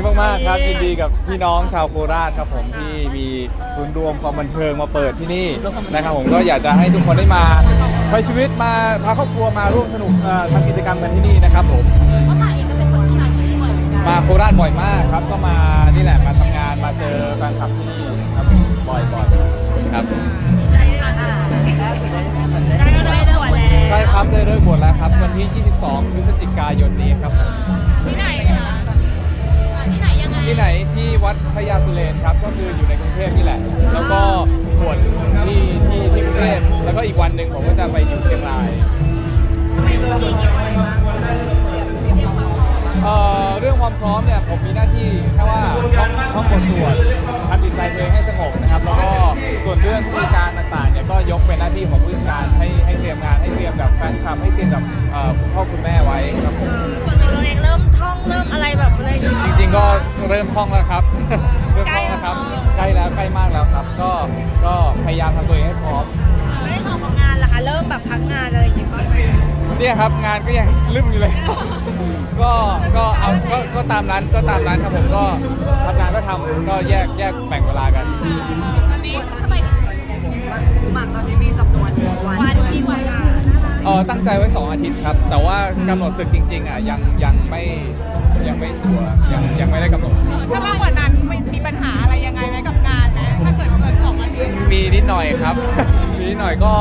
ากครับ ยินดีกับพี่น้องชาวโคราชครับผมที่มีศูนย์รวมความบันเทิงมาเปิดที่นี่นะครับผมก็อยากจะให้ทุกคนได้มาใช้ชีวิตมาพาครอบครัวมาร่วมสนุกเอ่อทำกิจกรรมกันที่นี่นะครับผม เพราะหมาเองก็เป็นคนที่มาที่นี่บ่อยเหมือนกันมาโคราชบ่อยมากครับ ก็มานี่แหละมาทำงานมาเจอแฟนคลับที่นี่ครับบ่อยบ่อยครับ ได้ได้ได้ได้แล้วใช่ครับได้เลิกบวชแล้วครับ วันที่ 22 พฤศจิกายนนี้ครับผม ที่ไหนคะ ที่ไหนยังไงที่ไหนที่วัดพระยาสุเรนครับก็คืออยู่ในกรุงเทพนี่แหละ แล้วก็บวชที่ที่ที่กรุงเทพแล้วก็อีกวันหนึ่งผมก็จะไปอยู่เชียงรายเอ่อเรื่องความพร้อมเนี่ยผมมีหน้าที่แค่ว่าท่องท่องบทสวดทำจิตใจตัวเองให้สงบนะครับแล้วก็ส่วนเรื่องวิธีการต่างๆเนี่ยก็ยกเป็นหน้าที่ของผู้จัดการให้ให้เตรียมงานให้เตรียมกับแฟนคลับให้เตรียมกับเอ่อคุณพ่อคุณแม่ไว้ครับผม ส่วนเรา จริงๆก็เริ่มท่องแล้วครับ เริ่มท่องแล้วครับ ใกล้แล้วใกล้มากแล้วครับ ก็ก็พยายามทำตัวเองให้พร้อมไม่ได้ของของงานล่ะคะเริ่มแบบพักงานอะไรอย่างเงี้ยก็เนี่ยครับงานก็ยังลืมอยู่เลย ก็ก็เอาก็ก็ตามนั้นก็ตามนั้นครับผมก็ทำงานก็ทำก็แยกแยกแบ่งเวลากัน ตอนนี้ทำไมหมากตอนนี้มีจำนวนวันวันที่วันเออตั้งใจไว้ 2 อาทิตย์ครับ แต่ว่ากำหนดศึกจริงๆอะยังยังไม่ ยังไม่ชัวร์ยังยังไม่ได้กำหนดถ้ามากกว่านั้นไม่มีปัญหาอะไรยังไงไหมกับงานไหมถ้าเกิดเกินสองอาทิตย์มีนิดหน่อยครับ มีนิดหน่อยก็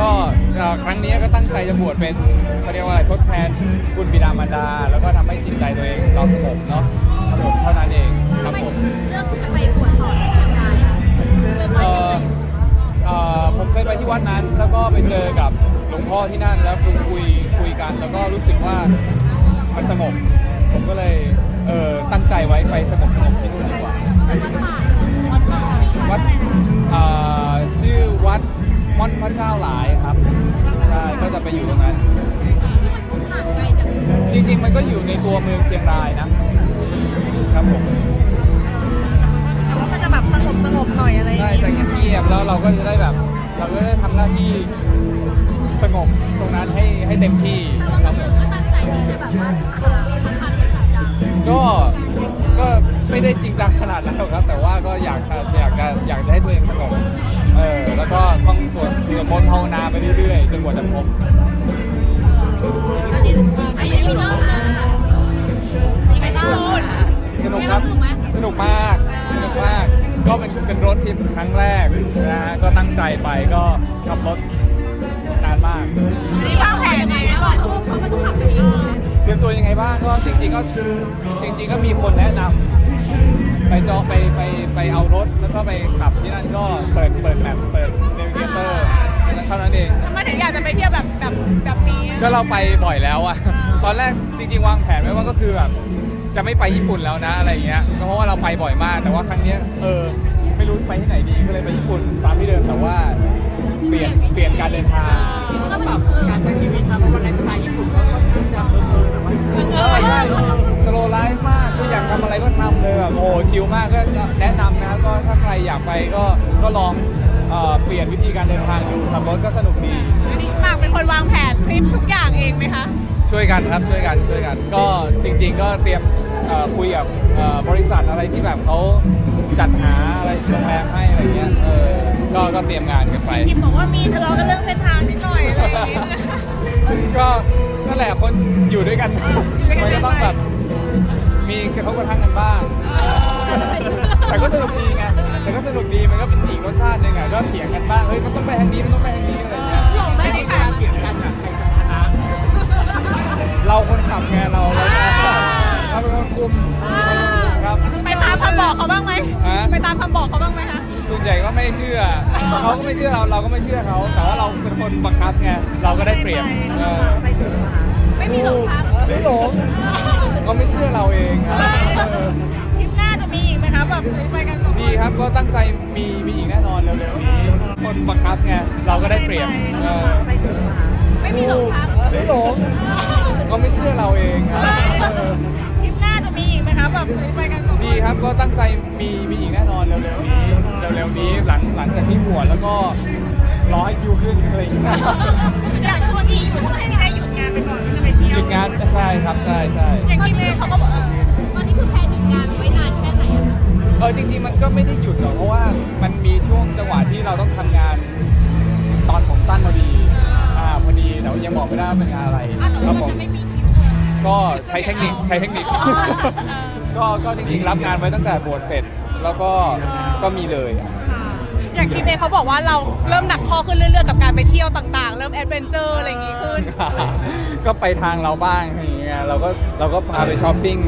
ก็เอ่อครั้งนี้ก็ตั้งใจจะบวชเป็นเขาเรียกว่าอะไรทดแทนคุณบิดามารดา แล้วก็ทำให้จิตใจตัวเองเราสงบเนาะครับผมเท่านั้นเองคทำรับไมผมเลือกที่จะไปบวชต่อที่เชียงรายอะเป็นเพราะเอ่ยังอไงเอ่อผมเคยไปที่วัดนั้น แล้วก็ไปเจอกับหลวงพ่อที่นั่นแล้วคุยคุยคุยกัน แล้วก็รู้สึกว่ามันสงบ ผมก็เลยเออตั้งใจไว้ไปสงบสงบที่นู่นดีกว่าเป็นวัดป่าวัดป่าวัดเอ่อชื่อวัดม่อนพระเจ้าหลายครับใช่ก็จะไปอยู่ตรงนั้นที่มันห่างไกลจากจริงๆ มันก็อยู่ในตัวเมืองเชียงรายนะครับผมแต่ว่ามันจะแบบสงบสงบหน่อยอะไรอย่างใช่เงี้ยจะเงียบๆแล้วเราก็จะได้แบบ เราก็ได้ทำหน้าที่สงบตรงนั้นให้ให้เต็มที่ แต่ว่าครับผคือม ก็ตั้งใจที่จะแบบว่าศึกษาพระธรรมอย่างจริงจังก็ก็ไม่ได้จริงจังขนาดนั้นหรอกครับ แต่ว่าก็อยากจะอยากจะอยากจะให้ตัวเองสงบเออแล้วก็ท่องสวดสวดมนต์ภาวนาไปเรื่อยๆจนกว่าจะพบอันนี้อันนี้พี่น้องอะไม่ต้องพูดสนุกครับสนุกไหมสนุกมากสนุกมาก ก็เป็นเป็นรถทริปครั้งแรกนะฮะก็ตั้งใจไปก็ขับรถนานมากนี่วางแผนยังไงไงไหมแล้วก่ออะนเขาเขาต้องขับไปเองเตรียมตัวยังไงบ้างก็จริงๆก็จริง ๆ ก็มีคนแนะนำไปจองไปไปไปเอารถแล้วก็ไปขับที่นั่นก็เปิดเปิดแมปเปิดเนวิเกเตอร์เท่านั้นเอง ทำไมถึงอยากจะไปเที่ยวแบบแบบแบบนี้อะก็เราไปบ่อยแล้วอะตอนแรกจริงๆวางแผนไว้ว่าก็คือแบบจะไม่ไปญี่ปุ่นแล้วนะอะไรอย่างเงี้ยก็เพราะว่าเราไปบ่อยมาก แต่ว่าครั้งเนี้ยเออไม่รู้ไปที่ไหนดีก็เลยไปญี่ปุ่นตามที่เดิมแต่ว่า เปลี่ยนเปลี่ยนการเดินทางก็ปรับการใช้ชีวิตใช่ใช่สโลไลฟ์มากก็อยากทำอะไรก็ทำเลยแบบโอ้โหชิลมากก็แนะนำนะครับก็ถ้าใครอยากไปก็ก็ลองเอ่อเปลี่ยนวิธีการเดินทางดูขับรถก็สนุกดีอันนี้หมากเป็นคนวางแผนทริปทุกอย่างเองไหมคะช่วยกันครับช่วยกันช่วยกัน ก็จริง ๆ ก็เตรียมเอ่อคุยกับเอ่อบริษัทอะไรที่แบบเขา จัดหาอะไรโรงแรมให้อะไรเงี้ยเออก็ก็เตรียมงานกันไปคิมบอกว่ามีทะเลาะกันเรื่องเส้นทางนิดหน่อยอะไรอย่างเงี้ย ก็นั่นแหละคนอยู่ด้วยกัน มันก็ต้องแบบมีกระทบกระทั่งกันบ้าง แต่ก็สนุกดีไงแต่ก็สนุกดีมันก็เป็นอีกรสชาติหนึ่งอะก็เถียงกันบ้างเฮ้ยมันต้องไปทางนี้มันต้องไปทางนี้อะไรเงี้ยหลงไม่ได้ค่ะเถียงกันอะใครจะชนะเราคนขับไงเราเราเราเป็นคนคุมครับ ไปตามคำบอกเขาบ้างไหมฮะ ไปตามคำบอกเขาบ้างไหมคะ ส่วนใหญ่ก็ไม่เชื่อ เขาก็ไม่เชื่อเรา เราก็ไม่เชื่อเขา แต่ว่าเราเป็นคนบังคับไง เราก็ได้เปรียบเออไปถึงเหรอคะไม่มีหลงพักไม่หลงก็ไม่เชื่อเราเองครับเออทริปหน้าจะมีอีกไหมคะแบบไปกันสองมีครับ ก็ตั้งใจมีมีอีกแน่นอนเร็วๆนี้คนบังคับไง เราก็ได้เปรียบเออไปถึงเหรอคะไม่มีหลงพักไม่หลงก็ไม่เชื่อเราเองครับเออ คะแบบไปกันสองมีครับก็ตั้งใจมีมีอีกแน่นอนเร็วๆนี้เร็วๆนี้หลังหลังจากที่บวชแล้วก็รอให้คิวขึ้นอะไรอย่างเงี้ยอย่างช่วงที่หยุดให้ให้หยุดงานไปก่อนก็จะไปเที่หยวยุดงานใช่ครับใช่ใช่อย่างที่เมย์เขาก็บอกเออตอนนี้คือแพลนหยุดงานไว้นานเออจริงๆมันก็ไม่ได้หยุดหรอกเพราะว่ามันมีช่วงจังหวะที่เราต้องทำงานตอนผมสั้นพอดีอ่าพอดีแต่ว่ายังบอกไม่ได้ว่าเป็นงานอะไรอะแต่ครัว่าบมันผมจะไม่มีคลิปเลย ก็ใช้เทคนิคใช้เทคนิค ก็ก็จริงๆรับงานไว้ตั้งแต่บวชเสร็จ แล้วก็ก็มีเลยอะอย่างที่เดย์เขาบอกว่าเราเริ่มหนักข้อขึ้นเรื่อยๆกับการไปเที่ยวต่างๆ เริ่มแอดเวนเจอร์อะไรอย่างงี้ขึ้น ก็ไปทางเราบ้างอย่างเงี้ยเราก็เราก็พาไปช้อปปิ้ง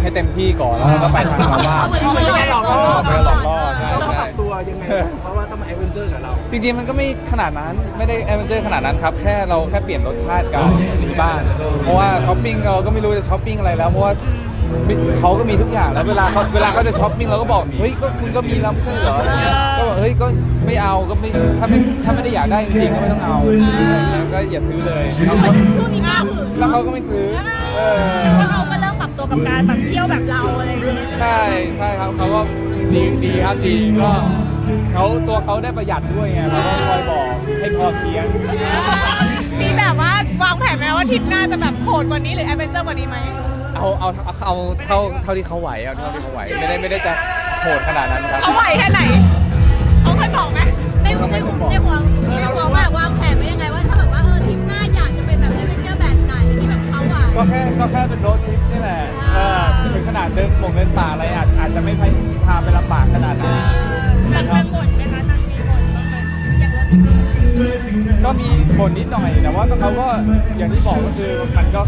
ให้เต็มที่ก่อนแล้วเราก็ไปทางเราบ้างเหมือนเหมือนไม่หลอกล่อ ไปหลอกล่อใช่เราต้องใช่ ปรับตัวยังไง เพราะว่าต้องมาแอดเวนเจอร์กับเราจริงๆมันก็ไม่ขนาดนั้นไม่ได้แอดเวนเจอร์ขนาดนั้นครับ แค่เราแค่เปลี่ยนรสชาติกันที่บ้านเพราะว่าช้อปปิ้งเราก็ไม่รู้จะช้อปปิ้งอะไรแล้วเพราะว่าเขาก็มีทุกอย่างแล้วเวลาเขาเวลาเขาจะช้อปปิ้งเราก็บอกเฮ้ยก็คุณก็มีแล้วไม่ใช่เหรออะไรเงี้ยก็บอกเฮ้ยก็ไม่เอาก็ไม่ถ้าไม่ถ้าไม่ได้อยากได้จริงๆก็ไม่ต้องเอาอะไรเงี้ยก็อย่าซื้อเลยแล้วเขาช่วงนี้กล้าหือแล้วเขาก็ไม่ซื้อเออว่าเขาก็เริ่มปรับตัวกับการแบบเที่ยวแบบเราอะไรอย่างเงี้ยใช่ใช่ครับเขาก็ดีดีครับดีก็ เขาตัวเขาได้ประหยัดด้วยไงเราก็คอยบอกให้พอเพียง มีแบบว่าวางแผนไหมว่าทริปหน้าจะแบบโหดกว่านี้หรือแอดเวนเจอร์กว่านี้ไหมเอาเอาเอาเอาเท่าเท่าที่เขาไหวเอาเท่าที่เขาไหวไม่ได้ไม่ได้จะโหดขนาดนั้นครับ เขาไหวแค่ไหน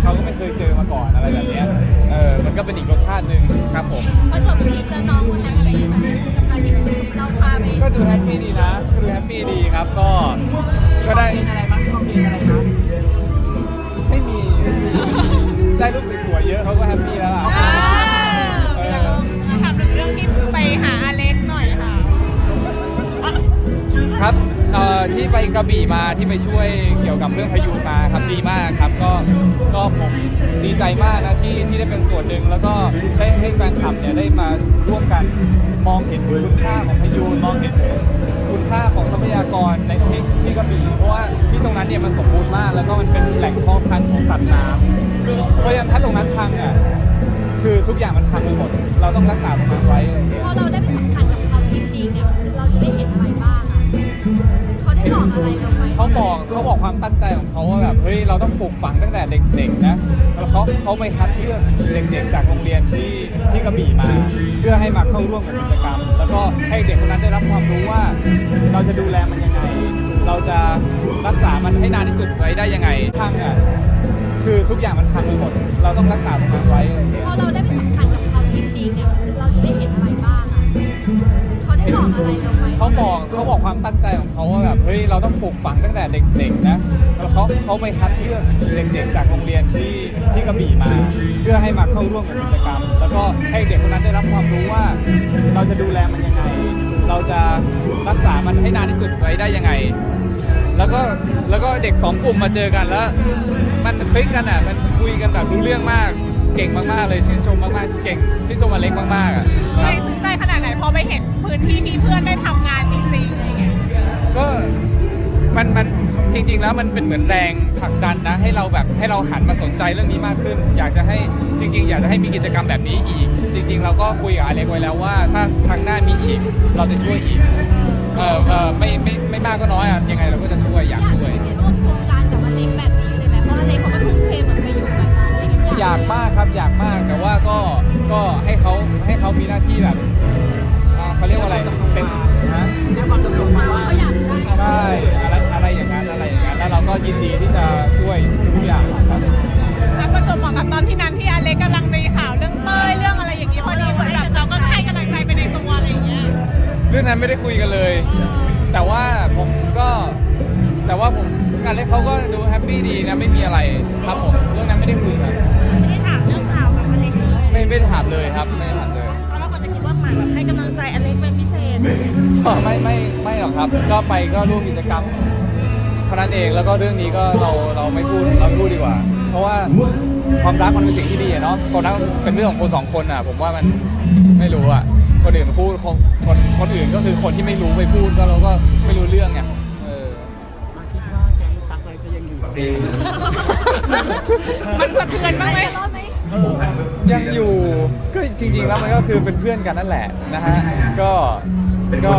เขาก็ไม่เคยเจอมาก่อนอะไรแบบเนี้ยเออมันก็เป็นอีกรสชาติหนึ่งครับผม พอจบทริปแล้วน้องแฮปปี้ไหมกับการที่เราพาไปก็ดูแฮปปี้ดีนะก็ดูแฮปปี้ดีครับก็ก็ได้อะไรบ้างคอมเมนต์อะไรครับไม่มีได้รูปสวยๆเยอะเขาก็แฮปปี้แล้วล่ะเออ ถามถึงเรื่องที่ไปหาอเกระบี่มาที่ไปช่วยเกี่ยวกับเรื่องพายุมาครับดีมากครับก็ก็ผมดีใจมากนะที่ที่ได้เป็นส่วนหนึ่งแล้วก็ได้ให้แฟนคลับเนี่ยได้มาร่วมกันมองเห็นคุณค่าของพายุมองเห็นคุณค่าของทรัพยากรในที่ที่กระบี่เพราะว่าที่ตรงนั้นเนี่ยมันสมบูรณ์มาก แล้วก็มันเป็นแหล่งเพาะพันธุ์ของสัตว์น้ำเพราะฉะนั้นถ้าตรงนั้นพังอะคือทุกอย่างมันพังไปหมด เราต้องรักษาตรงนั้นไว้อะไรางเงี้ยพอเราได้ไปสัมผัสกับเขาจริงๆอะ ได้บอกอะไรเราไหมเขาบอกเขาบอกความตั้งใจของเขาว่าแบบเฮ้ยเราต้องปลูกฝังตั้งแต่เด็กๆนะแล้วเขาเขาไปคัดเลือกเด็กๆจากโรงเรียนที่ที่กระบี่มา เพื่อให้มาเข้าร่วมกับกิจกรรม แล้วก็ให้เด็กคนนั้นได้รับความรู้ว่า เราจะดูแลมันยังไง เราจะรักษามันให้นานที่สุดไว้ได้ยังไงพังอะคือทุกอย่างมันพังไปหมด เราต้องรักษาตรงนั้นไว้อะไรอย่างเงี้ยพอเราได้ไปสัมผัสกับเขาจริงๆอะเราจะได้เห็นอะไรบ้างอะเขา ได้บอกอะไรเราไหมเขาบอกเขาบอกความตั้งใจของเขาว่าแบบเฮ้ยเราต้องปลูกฝังตั้งแต่เด็กๆนะแล้วเขาเขาไปคัดเลือกเด็กๆจากโรงเรียนที่ที่กระบี่มา เพื่อให้มาเข้าร่วมกับกิจกรรม แล้วก็ให้เด็กคนนั้นได้รับความรู้ว่า เราจะดูแลมันยังไง เราจะรักษามันให้นานที่สุดไว้ได้ยังไง แล้วก็แล้วก็เด็กสองกลุ่มมาเจอกันแล้ว มันคลิกกันอะมันคุยกันแบบรู้เรื่องมาก เก่งมากๆเลยชื่นชมมากๆเก่งชื่นชมอเล็กมากๆอะคเลรับยซึ้งใจขนาดไหนพอไปเห็นพื้นที่ที่เพื่อนได้ทำงานจริงๆอะไรเงี้ยก็มันมันจริง ๆ แล้วมันเป็นเหมือนแรงผลักดันนะให้เราแบบให้เราหันมาสนใจเรื่องนี้มากขึ้น อยากจะให้จริง ๆ อยากจะให้มีกิจกรรมแบบนี้อีก จริง ๆ เราก็คุยกับอเล็กไว้แล้วว่า ถ้าครั้งหน้ามีอีก เราจะช่วยอีกเออเออไม่ไม่ไม่มากก็น้อยอะยังไงเราก็จะช่วยอยากอยากช่วยจะไปร่วมโครงการกับอเล็ก อะไรอย่างเงี้ยอยากมากครับอยากมากแต่ว่าก็ก็ให้เขาให้เขามีหน้าที่แบบอ่าเขาเรียกว่าอะไรเป็นฮะเรียกความจำเป็นมาว่าเขาอยากได้ใช่อะไรอะไรอย่างนั้นอะไรอย่างนั้นแล้วเราก็ยินดีที่จะช่วยทุกอย่างครับแล้วประจวบเหมาะกับตอนที่นั้นที่อเล็กกำลังมีข่าวเรื่องเต้ยเรื่องอะไรอย่างนี้พอดีเหมือนแบบเราก็ให้กำลังใจไปในตัวอะไรอย่างเงี้ยเรื่องนั้นไม่ได้คุยกันเลย แต่ว่าผมก็แต่ว่าผมการเล่นเขาก็ดูแฮปปี้ดีนะไม่มีอะไรครับผมเรื่องนั้นไม่ได้คุยกัน ไม่ไม่ได้ถามเลยครับไม่ได้ถามเลยเพราะเราคนจะคิดว่าหมายแบบให้กำลังใจอเล็กเป็นพิเศษก็ไม่ไม่ไม่หรอกครับ ก็ไปก็ร่วมกิจกรรมเท่านั้นเองแล้วก็เรื่องนี้ก็เราเราไม่พูดเราไม่พูดดีกว่า เพราะว่าความรักมันเป็นสิ่งที่ดีอะเนาะความรักเป็นเรื่องของคนสองคนอะ ผมว่ามันไม่รู้อะคนอื่นพูดคนคนคนอื่นก็คือคนที่ไม่รู้ไปพูดก็เราก็ไม่รู้เรื่องไงเออมาคิดว่าแก๊งตักอะไรจะยังอยู่กับเองมันสะเทือนบ้างไหมรอดไหม ยังอยู่ก็จริงๆแล้วมันก็คือเป็นเพื่อนกันนั่นแหละนะฮะก็ก็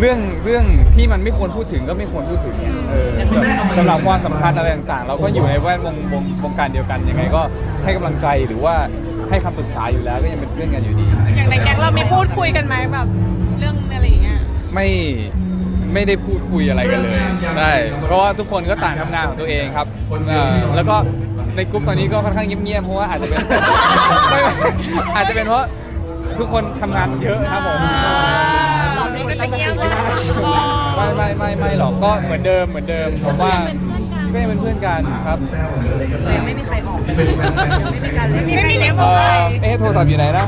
เรื่องเรื่องที่มันไม่ควรพูดถึงก็ไม่ควรพูดถึงเออสำหรับความสัมพันธ์อะไรต่างๆ เราก็อยู่ในแวดวงวงวงการเดียวกันยังไงก็ให้กำลังใจหรือว่าให้คำปรึกษาอยู่แล้วก็ยังเป็นเพื่อนกันอยู่ดี อย่างในแก๊งเรามีพูดคุยกันไหมแบบเรื่องอะไรอย่างเงี้ยไม่ไม่ได้พูดคุยอะไรกันเลยใช่เพราะว่าทุกคนก็ต่างทำงานของตัวเองครับเอ่อแล้วก็ ในกลุ่มตอนนี้ก็ค่อนข้างเงียบๆเพราะว่าอาจจะเป็น ไม่อาจจะเป็นเพราะทุกคนทำงานเยอะครับผมตอบนี้ก็จะเงียบเลยไม่ไม่ไม่ไม่หรอกก็เหมือนเดิมเหมือนเดิมผมว่าก็ยังเป็นเพื่อนกันครับยังไม่มีใครออกไม่มีการเล่นไม่มีเลี้ยงเอบอกเลอยเอ๊ะโทรศัพท์อยู่ไหนนะ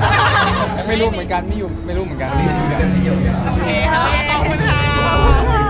ไม่รู้เหมือนกันไม่อยู่ไม่รู้เหมือนกันไม่รู้เหมือนกันโอเคค่ะขอบคุณ